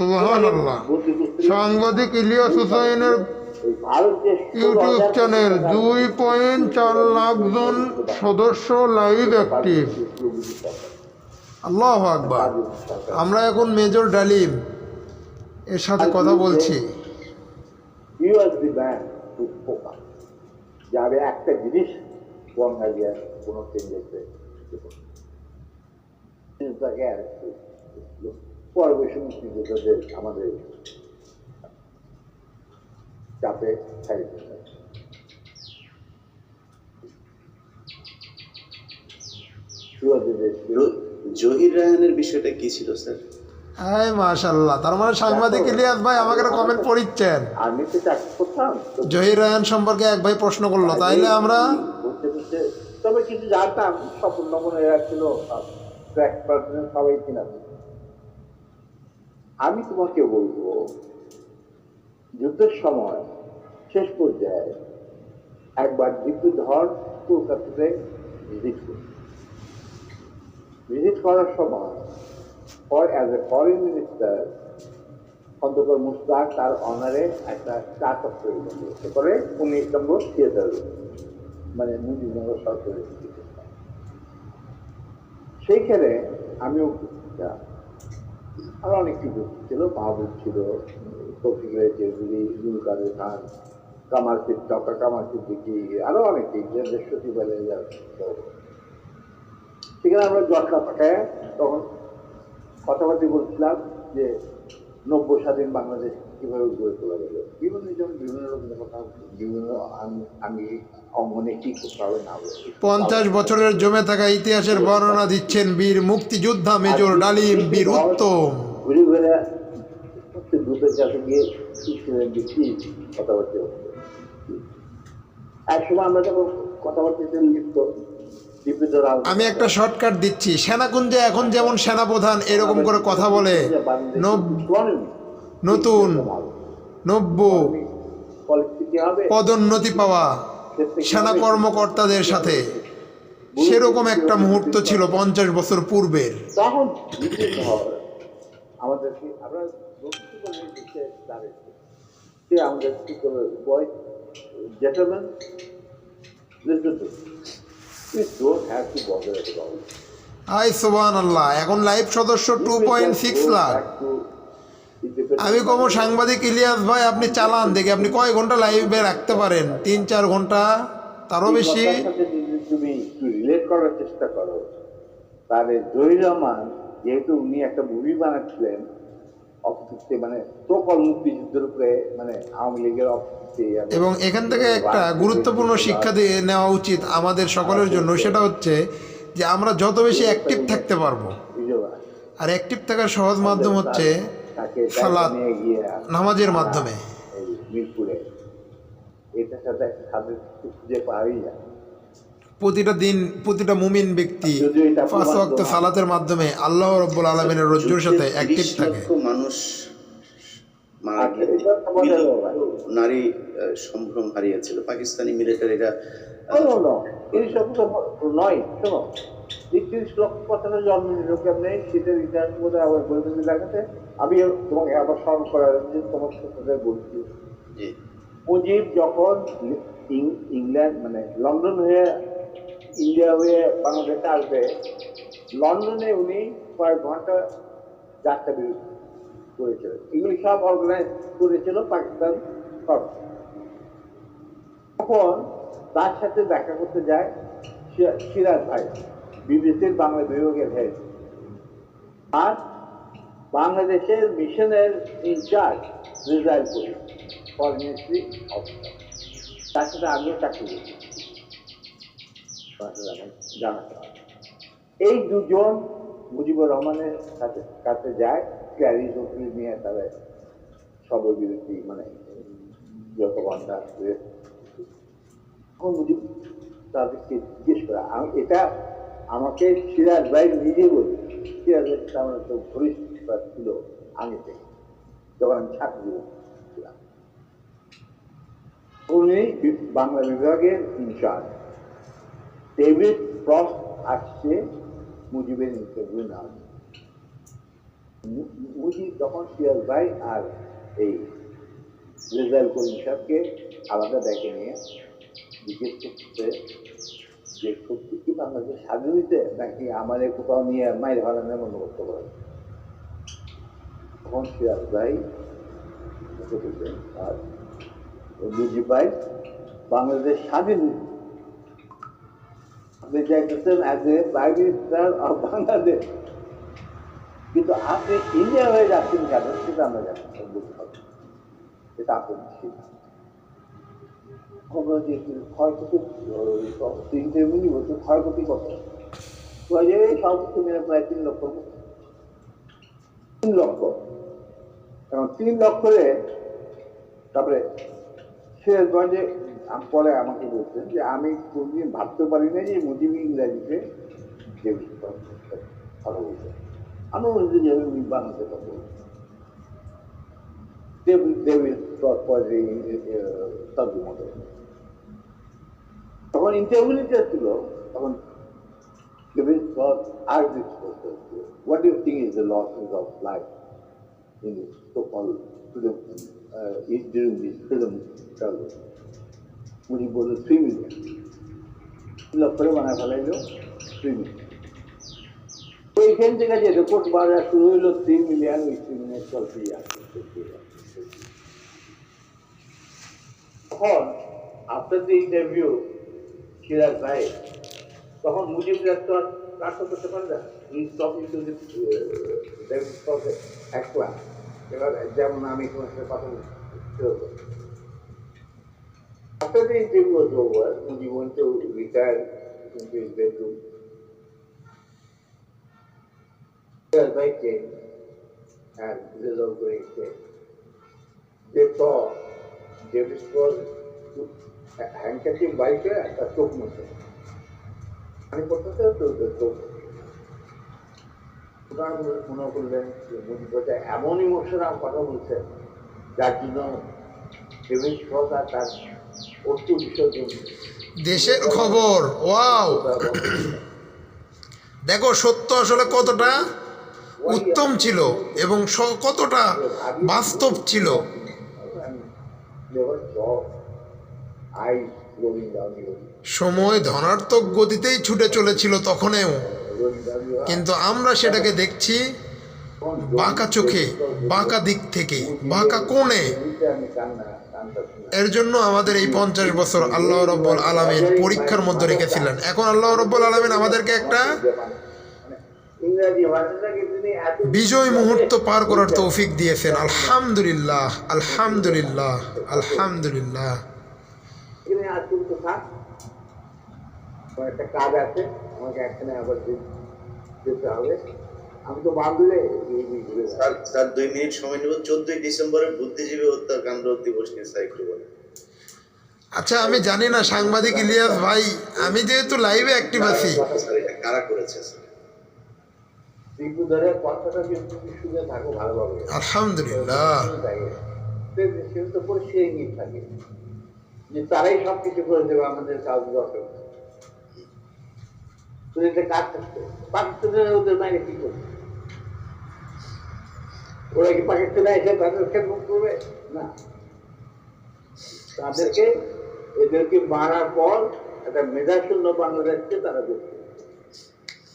আল্লাহ আল্লাহ সাংবাদিক ইলিয়াস হুসাইনের YouTube channel দুই পয়েন্ট চার লাখ জন সদস্য লাইভ অ্যাক্টিভ। আল্লাহ আকবার। আমরা এখন মেজর ডালিম এর সাথে কথা বলছি। একটা জিনিস, কোনো তাকে। পরবর্তী মুক্তিযোদ্ধাদের আমাদের চাপে হয়। ছিল জহির রায়হানের বিষয়টা কি ছিল স্যার এই মাশাল্লাহ তার মানে সাংবাদিক ইলিয়াস ভাই আমাকে কমেন্ট পড়িচ্ছেন আমি তো চাকরি করতাম জহির রায়হান সম্পর্কে এক ভাই প্রশ্ন করল তাইলে আমরা তবে কিছু জানতাম স্বপন নমন এরা ছিল ট্র্যাক পার্সন সবাই কিনা আমি তোমাকে বলব, যুদ্ধের সময় শেষ পর্যায়ে একবার দিব্যধর কলকাতাতে ভিজিট করি। ভিজিট করার সময় for as a foreign minister Khandakar Mustaq তার অনারে একটা চার্ট অফ সে করে উনিশ নম্বর থিয়েটার মানে মুজিবনগর সরকারের। সেইখানে ছিলাম। আরও অনেক কিছু ছিল মাহবুব ছিল তফিকুল চৌধুরী জুলকাদের খান কামাল সিদ্দিক ডক্টর কামাল সিদ্দিকি আরও অনেকেই যে বৃহস্পতি বেলে সেখানে আমরা জটকা পাঠায়, তখন কথাবার্তা বলছিলাম যে নব্য স্বাধীন বাংলাদেশ কীভাবে গড়ে তোলা গেল বিভিন্ন জন বিভিন্ন রকমের কথা বিভিন্ন আম- অঙ্গনে কি করতে হবে না পঞ্চাশ বছরের জমে থাকা ইতিহাসের বর্ণনা দিচ্ছেন বীর মুক্তিযোদ্ধা মেজর ডালিম বীর উত্তম। ঘুরে ঘুরে গ্রুপের কাছে গিয়ে বেশি কথাবার্তা আমি একটা শর্টকাট দিচ্ছি। সেনাকুঞ্জে এখন যেমন সেনাপ্রধান, এরকম করে কথা বলে। নতুন নব্য পদোন্নতি পাওয়া সেনা কর্মকর্তাদের সাথে। সেরকম একটা মুহূর্ত ছিল পঞ্চাশ বছর পূর্বের. আই সোবান আল্লাহ এখন লাইভ সদস্য টু পয়েন্ট সিক্স লাখ। আমি কব সাংবাদিক ইলিয়াস ভাই আপনি চালান দেখি আপনি কয় ঘণ্টা লাইভে রাখতে পারেন? তিন চার ঘণ্টা তারও বেশি। তুমি একটু রিলেট করার চেষ্টা করো তাহলে জহির রহমান যেহেতু উনি একটা মুভি বানাচ্ছিলেন অফিসে মানে সকল মুক্তিযুদ্ধের উপরে মানে আওয়ামী লীগের এবং এখান থেকে একটা গুরুত্বপূর্ণ শিক্ষা দিয়ে নেওয়া উচিত আমাদের সকলের জন্য। সেটা হচ্ছে যে আমরা যত বেশি অ্যাক্টিভ থাকতে পারব। আর অ্যাক্টিভ থাকার সহজ মাধ্যম হচ্ছে গিয়ে নামাজের মাধ্যমে। মিরপুরে। এটার সাথে সাথে খুঁজে পাওয়াই যায় প্রতিটা দিন প্রতিটা মুমিন ব্যক্তি যদিও পাঁচ ওয়াক্ত সালাতের মাধ্যমে আল্লাহ রব্বুল আলমিনের রজ্জুর সাথে অ্যাক্টিভ 30 থাকে। মানুষ। নারী সম্ভ্রম হারিয়েছিল। পাকিস্তানি মিলিটারিরা নয় শোনো। এই তিরিশ লক্ষ কথাটা জন্ম নিল কেমনে শীতের ইতিহাস বোধহয় আবার বলতে দেখাতে আমি তোমাকে আবার স্মরণ করার জন্য তোমার সাথে বলছি। জি। মুজিব যখন ইংল্যান্ড মানে লন্ডন হয়ে ইন্ডিয়া হয়ে বাংলাদেশে আসবে লন্ডনে উনি কয়েক ঘণ্টা যাত্রা বিরতি করেছিলেন। এগুলি সব অর্গানাইজ করেছিল পাকিস্তান সরকার তখন তার সাথে দেখা করতে যায় সিরাজ ভাই। বিবিসির বাংলা বিভাগের হেড আর বাংলাদেশের মিশনের ইনচার্জ রিজাইল করি ফরেন মিনিস্ট্রি অফিসার তার সাথে আমিও চাকরি করি। তার সাথে আমার জানা ছিল। এই দুজন মুজিবুর রহমানের কাছে কাছে যায়, ক্যারি চৌধুরী নিয়ে তারা সর্ববিরতি মানে যত ঘণ্টা তখন মুজিব তাদেরকে জিজ্ঞেস করা এটা আমাকে সিরাজ ভাই নিজে বলি সিরাজ আমার তো ঘনিষ্ঠতা ছিল আগে থেকে যখন আমি ছাত্র উনি বাংলা বিভাগের ইনচার্জ ডেভিড ফ্রস্ট আসছে মুজিবের ইন্টারভিউ না মুজিব তখন সিরাজ ভাই আর এই রেজাল করিম সাহেবকে আলাদা ডেকে নিয়ে জিজ্ঞেস করতে যে সত্যি কি বাংলাদেশ স্বাধীন হইতে নাকি আমাদের কোথাও নিয়ে মায়ের ভাড়ানোর বন্দোবস্ত করে তখন সিরাজ ভাই আর মুজিব ভাই, বাংলাদেশ স্বাধীন আপনি চাইতেছেন as a prime minister of Bangladesh কিন্তু আপনি ইন্ডিয়া হয়ে যাচ্ছেন কেন সেটা আমরা জানি বুঝতে পারছি এটা আপনার সিদ্ধান্ত আমরা যে ক্ষয়ক্ষতি তিনটে মিলি বলছে ক্ষয়ক্ষতি কত হাজারে সর্বোচ্চ মেরে প্রায় তিন লক্ষ তিন লক্ষ। এখন তিন লক্ষে তারপরে আম- পরে আমাকে বলছেন যে আমি কোনদিন ভাবতে পারি না যে মুজিব ইংরাজিতে যে কথা বলছে। আমি বলছি যে আমি বাংলাতে কথা বলছি। they will, they will করে। তখন ইন্টারভিউটা ছিল তখন David was asked this question, what do you think is the losses of life in this so-called freedom, uh, in- during this freedom struggle? উনি বললো থ্রি মিলিয়ন লক্ষরে বানায় ফেলাইল থ্রি মিলিয়ন ওইখান থেকে যে রিপোর্ট বাজার শুরু হইলো থ্রি মিলিয়ন ওই থ্রি মিলিয়ন চলতেই আছে চলতেই আছে, চলতেই আছে। তখন আফটার দ্য ইন্টারভিউ সিরাজ ভাই তখন মুজিব ডাক্তার কাজ করতে পারে না স্টপ ইন্টু একলা এবার যেমন আমি তোমার সাথে কথা বলছি After the interview was over, Muji went to retire into his bedroom. Siraz Bhai came and Rizal Guri came. They saw Davis was বাইকে একটা চোখ মুছে আমি করতেছে তো চোখ মনে করলেন কথা এমন ইমোশনাল কথা বলছেন যার জন্য সরকার তার অর্থ বিসর্জন দেশের খবর ওয়াও দেখো সত্য আসলে কতটা উত্তম ছিল এবং কতটা বাস্তব ছিল সময় ধনাত্মক গতিতেই ছুটে চলেছিল তখনেও. কিন্তু আমরা সেটাকে দেখছি বাঁকা চোখে বাঁকা দিক থেকে বাঁকা কোণে। এর জন্য আমাদের এই পঞ্চাশ বছর আল্লাহ রব্বুল আলমিন পরীক্ষার মধ্যে রেখেছিলেন। এখন আল্লাহ রব্বুল আলমিন আমাদেরকে একটা বিজয় মুহূর্ত পার করার তৌফিক দিয়েছেন। আলহামদুলিল্লাহ আলহামদুলিল্লাহ আলহামদুলিল্লাহ। কিন্তু থাক একটা কাজ। আছে আমাকে এখানে আবার যেতে হবে। আমি তো বাঁধলে স্যার স্যার দুই মিনিট সময় নেব চোদ্দই ডিসেম্বরের বুদ্ধিজীবী হত্যাকাণ্ড দিবস নিয়ে স্যার একটু বলেন আচ্ছা আমি জানি না সাংবাদিক ইলিয়াস ভাই আমি যেহেতু লাইভে অ্যাক্টিভ আছি। কারা করেছে আলহামদুলিল্লাহ। যে তারাই সব কিছু করে দেবে আমাদের কাজ দরকার এটা কাজ করতে পাকিস্তানের ওদের বাইরে কি করবে? ওরা কি পাকিস্তানে এসে তাদের খেদমত করবে? না। তাদেরকে এদেরকে মারার পর একটা মেধাশূন্য বাংলাদেশকে তারা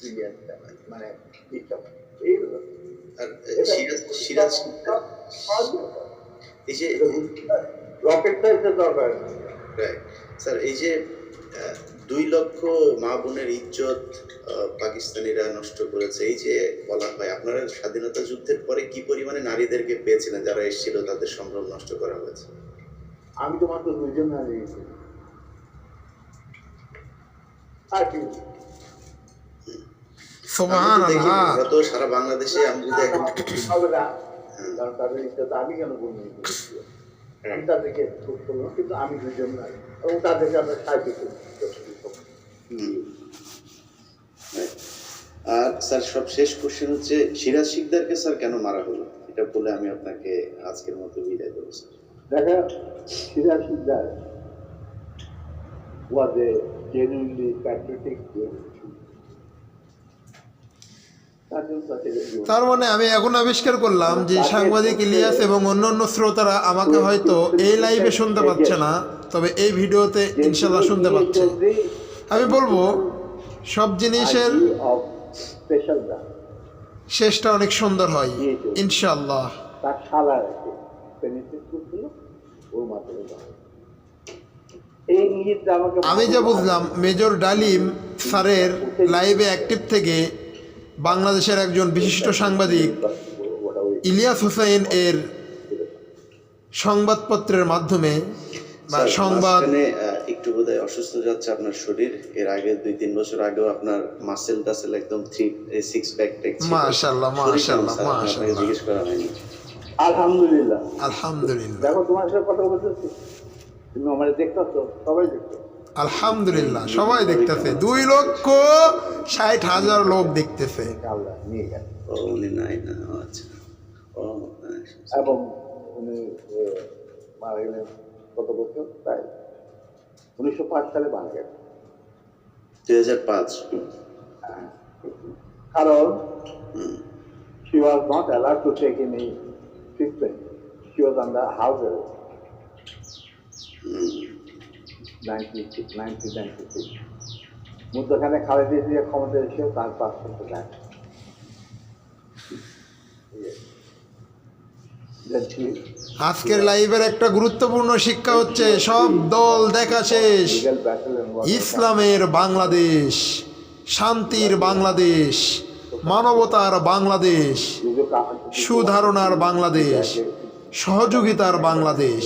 ইন্ডিয়ানটা, মানে সিরাজ এই যে রকেট সাইজের দরকার. স্যার এই যে দুই লক্ষ মা বোনের ইজ্জত পাকিস্তানিরা নষ্ট করেছে এই যে বলা হয় আপনারা স্বাধীনতা যুদ্ধের পরে কি পরিমাণে নারীদেরকে পেয়েছিলেন যারা এসেছিল তাদের সম্ভ্রম নষ্ট করা হয়েছে? আমি তো মাত্র দুইজন হারিয়েছি আর কি সারা বাংলাদেশে আমি যদি এখন হবে না। কারণ তাদের ইচ্ছা আমি কেন বলব আমি তাদেরকে খুব করলাম কিন্তু আমি দুজন নাই এবং তাদেরকে আমরা সাহায্য করি হুম। আর স্যার সব শেষ কোশ্চেন হচ্ছে সিরাজ শিকদারকে স্যার কেন মারা হলো? এটা বলে আমি আপনাকে আজকের মতো বিদায় দেবো স্যার। দেখা Siraj Sikdar was a genuinely patriotic তার মানে আমি এখন আবিষ্কার করলাম যে সাংবাদিক ইলিয়াস এবং অন্যান্য শ্রোতারা আমাকে হয়তো এই লাইভে শুনতে পাচ্ছে না, তবে এই ভিডিওতে ইনশাল্লাহ শুনতে পাচ্ছে। আমি বলব, সব জিনিসের শেষটা অনেক সুন্দর হয় ইনশাল্লাহ আমি যা বুঝলাম, মেজর ডালিম স্যারের লাইভে অ্যাক্টিভ থেকে বাংলাদেশের একজন বিশিষ্ট সাংবাদিক ইলিয়াস হোসেন এর সংবাদপত্রের মাধ্যমে বা সংবাদ একটু বোধহয় অসুস্থ যাচ্ছে আপনার শরীর। এর আগে দুই তিন বছর আগেও আপনার মাসেল টাসেল একদম থ্রি সিক্স প্যাক টেক মাশাআল্লাহ, মাশাআল্লাহ, মাশাআল্লাহ। জিজ্ঞেস করা হয়নি। আলহামদুলিল্লাহ। আলহামদুলিল্লাহ। দেখো তোমার সাথে কথা বলতেছি। তুমি আমার দেখতো তো সবাই দেখতো আলহামদুলিল্লাহ সবাই দেখতেছে দুই লক্ষ ষাট হাজার লোক দেখতেছে আল্লাহ নিয়ে গেছে উনি নাই না ও, ও। এবং উনি মারা গেলেন কত বছর তাই উনিশশো পাঁচ সালে মারা গেলেন দুই হাজার পাঁচ কারণ হুম। she was not allowed to take any treatment. She was under house arrest. হুম। 1996 মধ্যখানে খালেদা ক্ষমতা এসেও তার পাস করতে দেয় আজকের লাইভের একটা গুরুত্বপূর্ণ শিক্ষা হচ্ছে সব দল দেখা শেষ। ইসলামের বাংলাদেশ শান্তির বাংলাদেশ মানবতার বাংলাদেশ সুধারণার বাংলাদেশ সহযোগিতার বাংলাদেশ।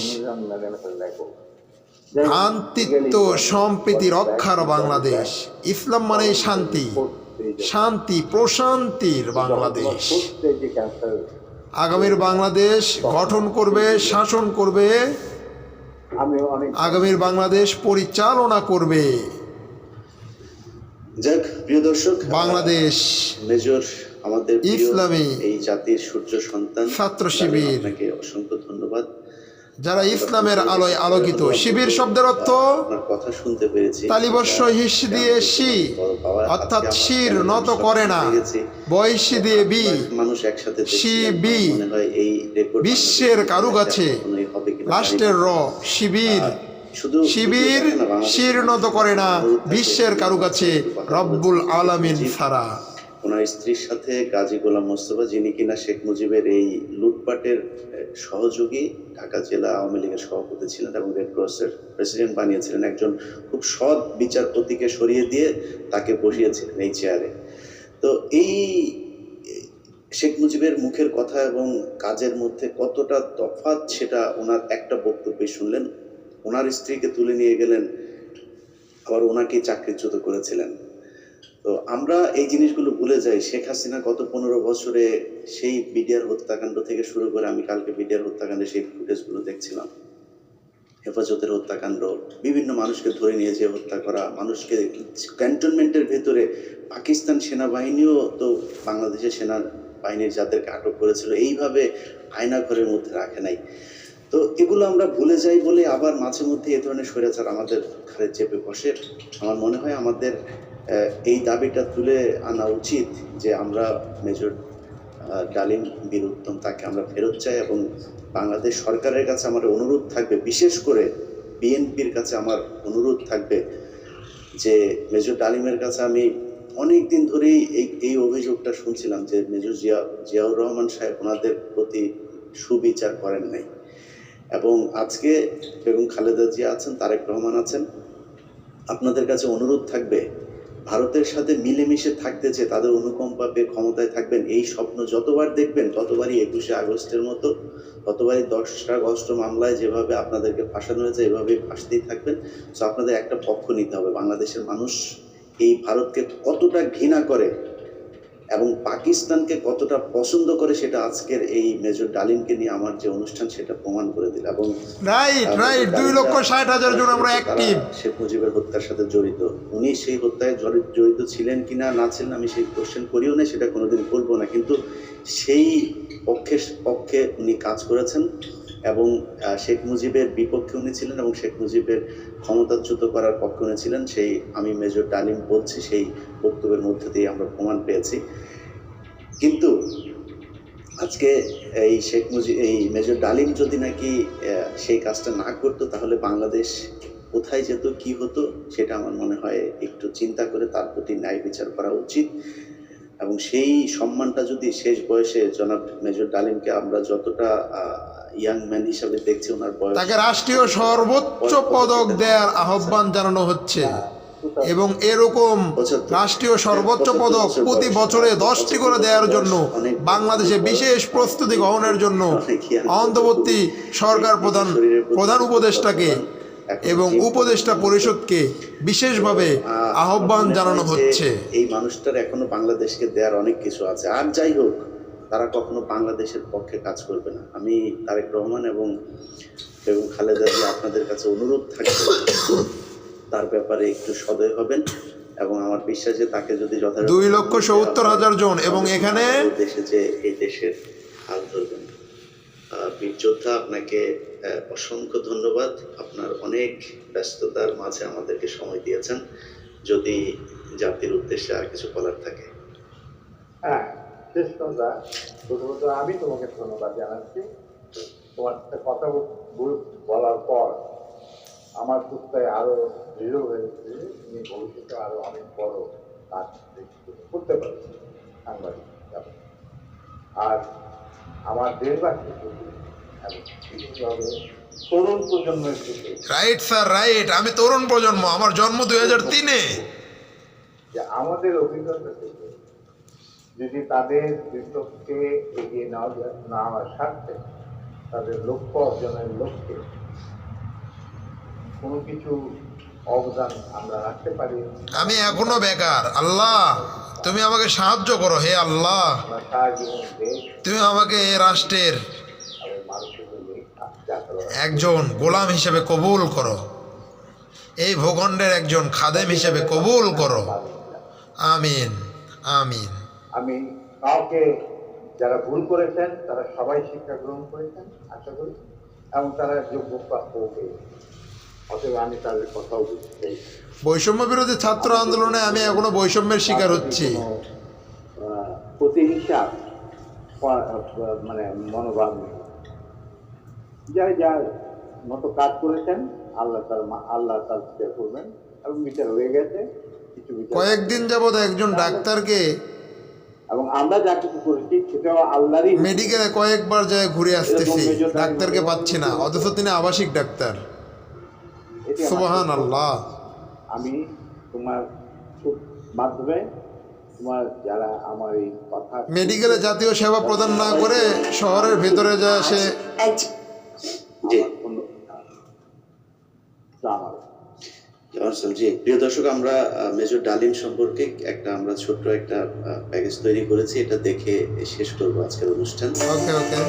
সম্প্রীতি রক্ষার বাংলাদেশ। ইসলাম মানে শান্তি। শান্তি প্রশান্তির বাংলাদেশ। আগামীর বাংলাদেশ গঠন করবে শাসন করবে। আগামীর বাংলাদেশ পরিচালনা করবে। যাক প্রিয় দর্শক বাংলাদেশ মেজর আমাদের ইসলামী এই জাতির সূর্য সন্তান ছাত্র শিবির। আপনাকে অসংখ্য ধন্যবাদ। যারা ইসলামের আলোয় আলোকিত, শিবির শব্দের অর্থ কথা তালিবস্য হিস দিয়ে শি, অর্থাৎ শির নত করে না বয়সী দিয়ে বি মানুষ একসাথে শি বি। বিশ্বের কিনা জানি লাস্টের। র, শিবির শিবির শির নত করে না, বিশ্বের কারু কাছে রব্বুল আলামিন ছাড়া ওনার স্ত্রীর সাথে গাজী গোলাম মোস্তফা, যিনি কিনা শেখ মুজিবের এই লুটপাটের সহযোগী, ঢাকা জেলা আওয়ামী লীগের সভাপতি ছিলেন এবং রেড ক্রসের প্রেসিডেন্ট বানিয়েছিলেন। একজন খুব সৎ বিচারপতিকে সরিয়ে দিয়ে তাকে বসিয়েছিলেন এই চেয়ারে তো এই শেখ মুজিবের মুখের কথা এবং কাজের মধ্যে কতটা তফাৎ সেটা ওনার একটা বক্তব্যে শুনলেন। ওনার স্ত্রীকে তুলে নিয়ে গেলেন, আবার ওনাকে চাকরিচ্যুত করেছিলেন। তো আমরা এই জিনিসগুলো ভুলে যাই। শেখ হাসিনা গত পনেরো বছরে সেই বিডিআর হত্যাকাণ্ড থেকে শুরু করে আমি কালকে বিডিআর হত্যাকাণ্ডে সেই ফুটেজগুলো দেখছিলাম। হেফাজতের হত্যাকাণ্ড, বিভিন্ন মানুষকে ধরে নিয়ে যেয়ে হত্যা করা, মানুষকে ক্যান্টনমেন্টের ভেতরে পাকিস্তান সেনাবাহিনীও তো বাংলাদেশের সেনা বাহিনীর যাদেরকে আটক করেছিল, এইভাবে আয়না ঘরের মধ্যে রাখে নাই। তো এগুলো আমরা ভুলে যাই বলে আবার মাঝে মধ্যে এ ধরনের স্বৈরাচার আমাদের ঘরে চেপে বসে। আমার মনে হয় আমাদের এই দাবিটা তুলে আনা উচিত যে আমরা মেজর ডালিম বীর উত্তম তাকে আমরা ফেরত চাই এবং বাংলাদেশ সরকারের কাছে আমার অনুরোধ থাকবে, বিশেষ করে বিএনপির কাছে আমার অনুরোধ থাকবে যে মেজর ডালিমের কাছে আমি অনেক দিন ধরেই এই এই অভিযোগটা শুনছিলাম যে মেজর জিয়া, জিয়াউর রহমান সাহেব ওনাদের প্রতি সুবিচার করেন নাই। এবং আজকে বেগম খালেদা জিয়া আছেন, তারেক রহমান আছেন। আপনাদের কাছে অনুরোধ থাকবে ভারতের সাথে মিলেমিশে থাকতে চেয়ে তাদের অনুকম্পা পেয়ে ক্ষমতায় থাকবেন, এই স্বপ্ন যতবার দেখবেন, ততবারই একুশে আগস্টের মতো, ততবারই দশটা আগস্ট মামলায় যেভাবে আপনাদেরকে ফাঁসানো হয়েছে, এভাবেই ফাঁসতেই থাকবেন। সো আপনাদের একটা পক্ষ নিতে হবে। বাংলাদেশের মানুষ এই ভারতকে কতটা ঘৃণা করে এবং পাকিস্তানকে কতটা পছন্দ করে সেটা আজকের এই মেজর ডালিমকে নিয়ে আমার যে অনুষ্ঠান সেটা প্রমাণ করে দিল এবং রাইট রাইট দুই লক্ষ ষাট হাজার জন আমরা অ্যাক্টিভ শেখ মুজিবের হত্যার সাথে জড়িত। উনি সেই হত্যায় জড়ি- জড়িত ছিলেন কিনা না ছিলেন আমি সেই কোশ্চেন করিও না সেটা কোনোদিন করব না। কিন্তু সেই পক্ষে পক্ষে উনি কাজ করেছেন। এবং শেখ মুজিবের বিপক্ষে উনি ছিলেন এবং শেখ মুজিবের ক্ষমতাচ্যুত করার পক্ষে উনি ছিলেন, সেই আমি মেজর ডালিম বলছি, সেই বক্তব্যের মধ্যে দিয়ে আমরা প্রমাণ পেয়েছি। কিন্তু আজকে এই শেখ মুজিব এই মেজর ডালিম যদি নাকি সেই কাজটা না করতো, তাহলে বাংলাদেশ কোথায় যেত, কি হতো, সেটা আমার মনে হয় একটু চিন্তা করে তার প্রতি ন্যায় বিচার করা উচিত। এবং সেই সম্মানটা যদি শেষ বয়সে জনাব মেজর ডালিমকে আমরা যতটা ইয়াং ম্যান হিসাবে দেখছি ওনার বয়স। তাকে রাষ্ট্রীয় সর্বোচ্চ পদক দেওয়ার আহ্বান জানানো হচ্ছে। এবং এরকম রাষ্ট্রীয় সর্বোচ্চ পদক প্রতি বছরে দশটি করে দেওয়ার জন্য বাংলাদেশে বিশেষ প্রস্তুতি গ্রহণের জন্য অন্তর্বর্তী সরকার প্রধান প্রধান উপদেষ্টাকে এবং উপদেষ্টা পরিষদকে বিশেষভাবে আহ্বান জানানো হচ্ছে। এই মানুষটার এখনও বাংলাদেশকে দেওয়ার অনেক কিছু আছে। আর যাই হোক তারা কখনো বাংলাদেশের পক্ষে কাজ করবে না। আমি তারেক রহমান এবং বেগম খালেদা জিয়া আপনাদের কাছে অনুরোধ থাকবে তার ব্যাপারে একটু সদয় হবেন এবং আমার বিশ্বাস যে তাকে যদি যথাযথ দুই লক্ষ সত্তর হাজার জন এবং এখানে দেশে যে এই দেশের হাল ধরবেন আহ, বীর যোদ্ধা আপনাকে অসংখ্য ধন্যবাদ। আপনার অনেক ব্যস্ততার মাঝে আমাদেরকে সময় দিয়েছেন। যদি জাতির উদ্দেশ্যে আর কিছু বলার থাকে। হ্যাঁ কথা প্রথমত আমি তোমাকে ধন্যবাদ জানাচ্ছি। তোমার সাথে কথা বল- বলার পর আমার প্রত্যয় আরও দৃঢ় হয়েছে। তুমি ভবিষ্যতে আরও অনেক বড় কাজ করতে পারবে সাংবাদিক আর আমার দেশবাসীর প্রতি এবং তরুণ প্রজন্মের প্রতি রাইট স্যার রাইট আমি তরুণ প্রজন্ম আমার জন্ম দুই হাজার তিনে। যে আমাদের অভিজ্ঞতা থেকে যদি তাদের বিশ্বকে এগিয়ে নেওয়া যায় না হওয়ার স্বার্থে তাদের লক্ষ্য অর্জনের লক্ষ্যে কোনো কিছু অবদান আমরা রাখতে পারি আমি এখনও বেকার। আল্লাহ তুমি আমাকে সাহায্য করো হে আল্লাহ। তুমি আমাকে এ রাষ্ট্রের একজন গোলাম হিসেবে কবুল করো। এই ভূখণ্ডের একজন খাদেম হিসেবে কবুল করো। আমিন আমিন। আমি কাউকে যারা ভুল করেছেন তারা সবাই শিক্ষা গ্রহণ করেছেন আশা করি এবং তারা যোগ্য প্রাপ্য পেয়েছেন অতএব আমি তাদের কথাও বুঝতে চাই। বৈষম্য বিরোধী ছাত্র আন্দোলনে আমি এখনও বৈষম্যের শিকার হচ্ছি। প্রতিহিংসা মানে মনোভাব নেই। যারা যার মতো কাজ করেছেন আল্লাহ তার আল্লাহ তার বিচার করবেন এবং বিচার হয়ে গেছে কিছু কয়েকদিন যাবৎ একজন ডাক্তারকে এবং আমরা যা কিছু করেছি সেটাও আল্লাহরই মেডিকেলে কয়েকবার যায় ঘুরে আসতেছি। ডাক্তারকে পাচ্ছি না। অথচ তিনি আবাসিক ডাক্তার। সুবহান আল্লাহ আমি তোমার খুব মাধ্যমে তোমার যারা আমার এই কথা মেডিকেলে জাতীয় সেবা প্রদান না করে শহরের ভেতরে যায় সে এক জি আমার কোনো তা আমার জওয়ান জি প্রিয় দর্শক আমরা মেজর ডালিম সম্পর্কে একটা আমরা ছোট্ট একটা প্যাকেজ তৈরি করেছি। এটা দেখে শেষ করব আজকের অনুষ্ঠান। ওকে ওকে।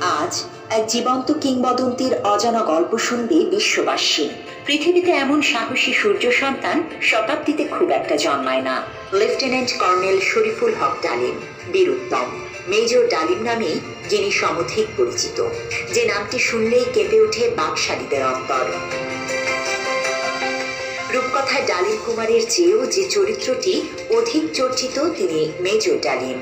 আজ এক জীবন্ত কিংবদন্তির অজানা গল্প শুনবে বিশ্ববাসী। পৃথিবীতে এমন সাহসী সূর্য সন্তান শতাব্দীতে খুব একটা জন্মায় না। লেফটেন্যান্ট কর্নেল শরীফুল হক ডালিম বীরুত্তম। মেজর ডালিম নামেই যিনি সমধিক পরিচিত। যে নামটি শুনলেই কেঁপে ওঠে বাকশালীদের অন্তর। রূপকথায় ডালিম কুমারের চেয়েও যে চরিত্রটি অধিক চর্চিত, তিনি মেজর ডালিম।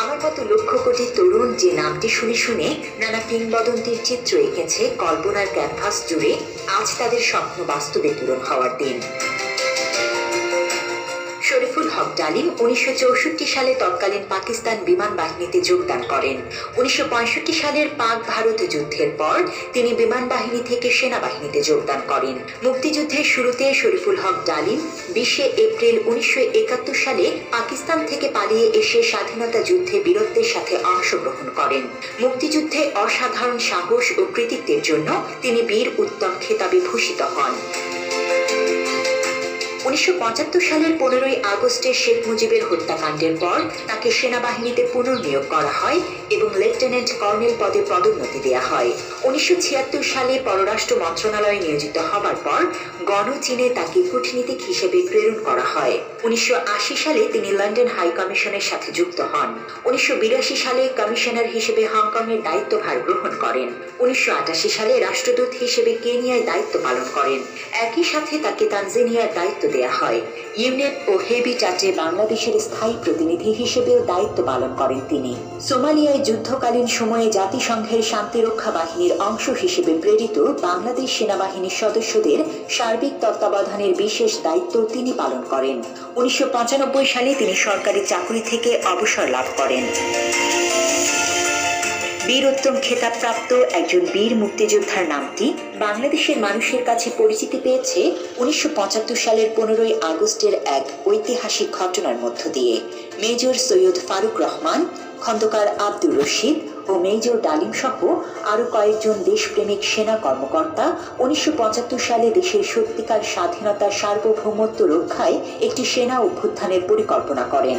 আমার মতো লক্ষ কোটি তরুণ যে নামটি শুনে শুনে নানা কিংবদন্তির চিত্র এঁকেছে, কল্পনার ক্যানভাস জুড়ে আজ তাদের স্বপ্ন বাস্তবে পূরণ হওয়ার দিন। হক ডালিম উনিশশো চৌষট্টি সালে তৎকালীন পাকিস্তান বিমান বাহিনীতে যোগদান করেন। উনিশশো পঁয়ষট্টি সালের পাক ভারত যুদ্ধের পর তিনি বিমান বাহিনী থেকে সেনাবাহিনীতে যোগদান করেন। মুক্তিযুদ্ধের শুরুতে শরীফুল হক ডালিম বিশে এপ্রিল উনিশশো একাত্তর সালে পাকিস্তান থেকে পালিয়ে এসে স্বাধীনতা যুদ্ধে বীরত্বের সাথে অংশগ্রহণ করেন। মুক্তিযুদ্ধে অসাধারণ সাহস ও কৃতিত্বের জন্য তিনি বীর উত্তম খেতাবে ভূষিত হন। উনিশশো সালের পনেরোই আগস্টে শেখ মুজিবের হত্যাকাণ্ডের পর তাকে সেনাবাহিনীতে পুনর্নিয়োগ করা হয় এবং লেফটেন্যান্ট কর্নেল পদে পদোন্নতি দেওয়া হয়। উনিশশো সালে পররাষ্ট্র মন্ত্রণালয়ে নিয়োজিত হবার পর গণচীনে তাকে কূটনীতিক হিসেবে প্রেরণ করা হয়। উনিশশো সালে তিনি লন্ডন হাই কমিশনের সাথে যুক্ত হন। উনিশশো বিরাশি সালে কমিশনার হিসেবে হংকংয়ের দায়িত্বভার গ্রহণ করেন। উনিশশো আটাশি সালে রাষ্ট্রদূত হিসেবে কেনিয়ায় দায়িত্ব পালন করেন। একই সাথে তাকে তানজানিয়ার দায়িত্ব দেয়া হয়। ইউনিয়ন ও হেবিটাটে বাংলাদেশের স্থায়ী প্রতিনিধি হিসেবেও দায়িত্ব পালন করেন তিনি। সোমালিয়ায় যুদ্ধকালীন সময়ে জাতিসংঘের শান্তিরক্ষা বাহিনীর অংশ হিসেবে প্রেরিত বাংলাদেশ সেনাবাহিনীর সদস্যদের সার্বিক তত্ত্বাবধানের বিশেষ দায়িত্ব তিনি পালন করেন। উনিশশো পঁচানব্বই সালে তিনি সরকারি চাকরি থেকে অবসর লাভ করেন। বীরোত্তম খেতাবপ্রাপ্ত একজন বীর মুক্তিযোদ্ধার নামটি বাংলাদেশের মানুষের কাছে পরিচিতি পেয়েছে উনিশশো পঁচাত্তর সালের পনেরোই আগস্টের এক ঐতিহাসিক ঘটনার মধ্য দিয়ে। মেজর সৈয়দ ফারুক রহমান, খন্দকার আব্দুর রশিদ ও মেজর ডালিম সহ আরও কয়েকজন দেশপ্রেমিক সেনা কর্মকর্তা উনিশশো পঁচাত্তর সালে দেশের সত্যিকার স্বাধীনতা সার্বভৌমত্ব রক্ষায় একটি সেনা অভ্যুত্থানের পরিকল্পনা করেন।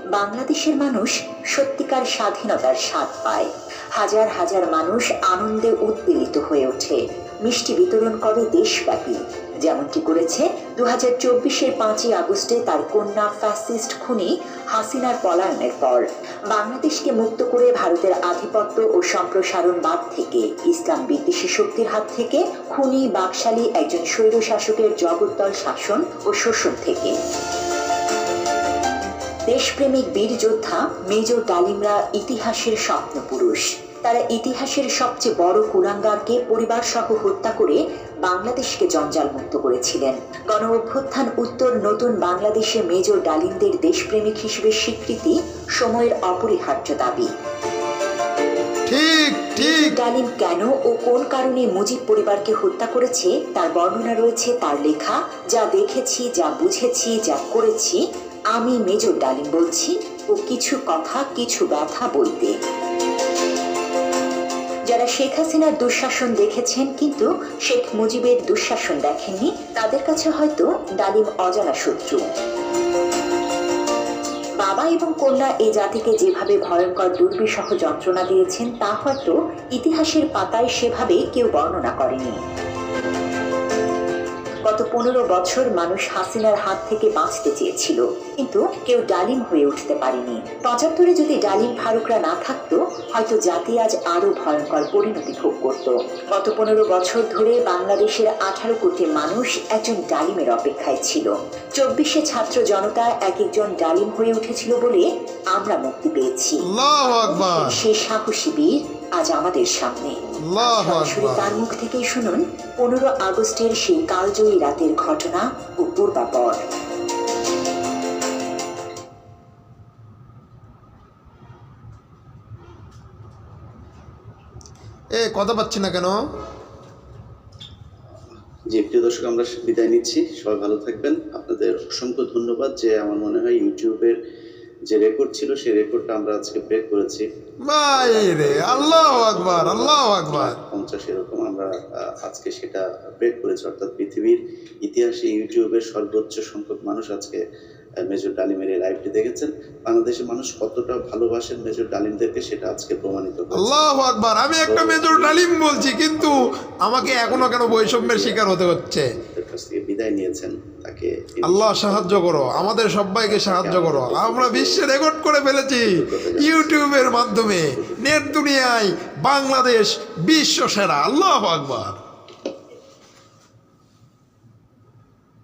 বাংলাদেশের মানুষ সত্যিকার স্বাধীনতার স্বাদ পায়। হাজার হাজার মানুষ আনন্দে উদ্বেলিত হয়ে ওঠে। মিষ্টি বিতরণ করে দেশব্যাপী। যেমনটি করেছে দু হাজার চব্বিশের পাঁচই আগস্টে তার কন্যা ফ্যাসিস্ট খুনি হাসিনার পলায়নের পর। বাংলাদেশকে মুক্ত করে ভারতের আধিপত্য ও সম্প্রসারণবাদ থেকে ইসলাম বিদ্বেষী শক্তির হাত থেকে খুনি বাকশালী একজন স্বৈরশাসকের জগদ্দল শাসন ও শোষণ থেকে। দেশপ্রেমিক বীর যোদ্ধা মেজর ডালিমরা ইতিহাসের স্বপ্ন পুরুষ। তারা ইতিহাসের সবচেয়ে বড় কুলাঙ্গারকে পরিবার সহ হত্যা করে বাংলাদেশকে জঞ্জাল মুক্ত করেছিলেন। গণ অভ্যুত্থান উত্তর নতুন বাংলাদেশে মেজর ডালিমদের দেশপ্রেমিক হিসেবে স্বীকৃতি সময়ের অপরিহার্য দাবি। ঠিক ঠিক। ডালিম কেন ও কোন কারণে মুজিব পরিবারকে হত্যা করেছে তার বর্ণনা রয়েছে তার লেখা যা দেখেছি যা বুঝেছি যা করেছি আমি মেজর ডালিম বলছি, ও কিছু কথা, কিছু ব্যথা বইতে। যারা শেখ হাসিনার দুঃশাসন দেখেছেন, কিন্তু শেখ মুজিবের দুঃশাসন দেখেননি, তাদের কাছে হয়তো ডালিম অজানা শত্রু। বাবা এবং কন্যা এই জাতিকে যেভাবে ভয়ঙ্কর দুর্বিষহ যন্ত্রণা দিয়েছেন, তা হয়তো ইতিহাসের পাতায় সেভাবে কেউ বর্ণনা করেনি। গত পনেরো বছর মানুষ হাসিনার হাত থেকে বাঁচতে চেয়েছিল। কিন্তু কেউ ডালিম হয়ে উঠতে পারেনি। পঁচাত্তরে যদি ডালিম ফারুকরা না থাকতো হয়তো জাতি আজ আরও ভয়ঙ্কর পরিণতি ভোগ করত। গত পনেরো বছর ধরে বাংলাদেশের আঠারো কোটি মানুষ একজন ডালিমের অপেক্ষায় ছিল। চব্বিশে ছাত্র জনতা এক একজন ডালিম হয়ে উঠেছিল বলে আমরা মুক্তি পেয়েছি। সেই সাহসী বীর আজ আমাদের সামনে। সরাসরি তার মুখ থেকেই শুনুন পনেরো আগস্টের সেই কালজয়ী রাতের ঘটনা ও পূর্বাপর। এ কথা পাচ্ছি না কেন? যে প্রিয় দর্শক আমরা বিদায় নিচ্ছি। সবাই ভালো থাকবেন। আপনাদের অসংখ্য ধন্যবাদ যে আমার মনে হয় ইউটিউবের যে রেকর্ড ছিল সেই রেকর্ডটা আমরা আজকে ব্রেক করেছি। আল্লাহ আকবার আল্লাহ আকবার। পঞ্চাশ এরকম আমরা আজকে সেটা ব্রেক করেছি। অর্থাৎ পৃথিবীর ইতিহাসে ইউটিউবের সর্বোচ্চ সংখ্যক মানুষ আজকে মেজর ডালিমের এই লাইভটি দেখেছেন। বাংলাদেশের মানুষ কতটা ভালোবাসেন মেজর ডালিমদেরকে সেটা আজকে প্রমাণিত আল্লাহ আকবার আমি একটা মেজর ডালিম বলছি কিন্তু আমাকে এখনও কেন বৈষম্যের শিকার হতে হচ্ছে? কাছ থেকে বিদায় নিয়েছেন তাকে আল্লাহ সাহায্য করো আমাদের সবাইকে সাহায্য করো। আমরা বিশ্বে রেকর্ড করে ফেলেছি ইউটিউবের মাধ্যমে। নেট দুনিয়ায় বাংলাদেশ বিশ্ব সেরা। আল্লাহ আকবার।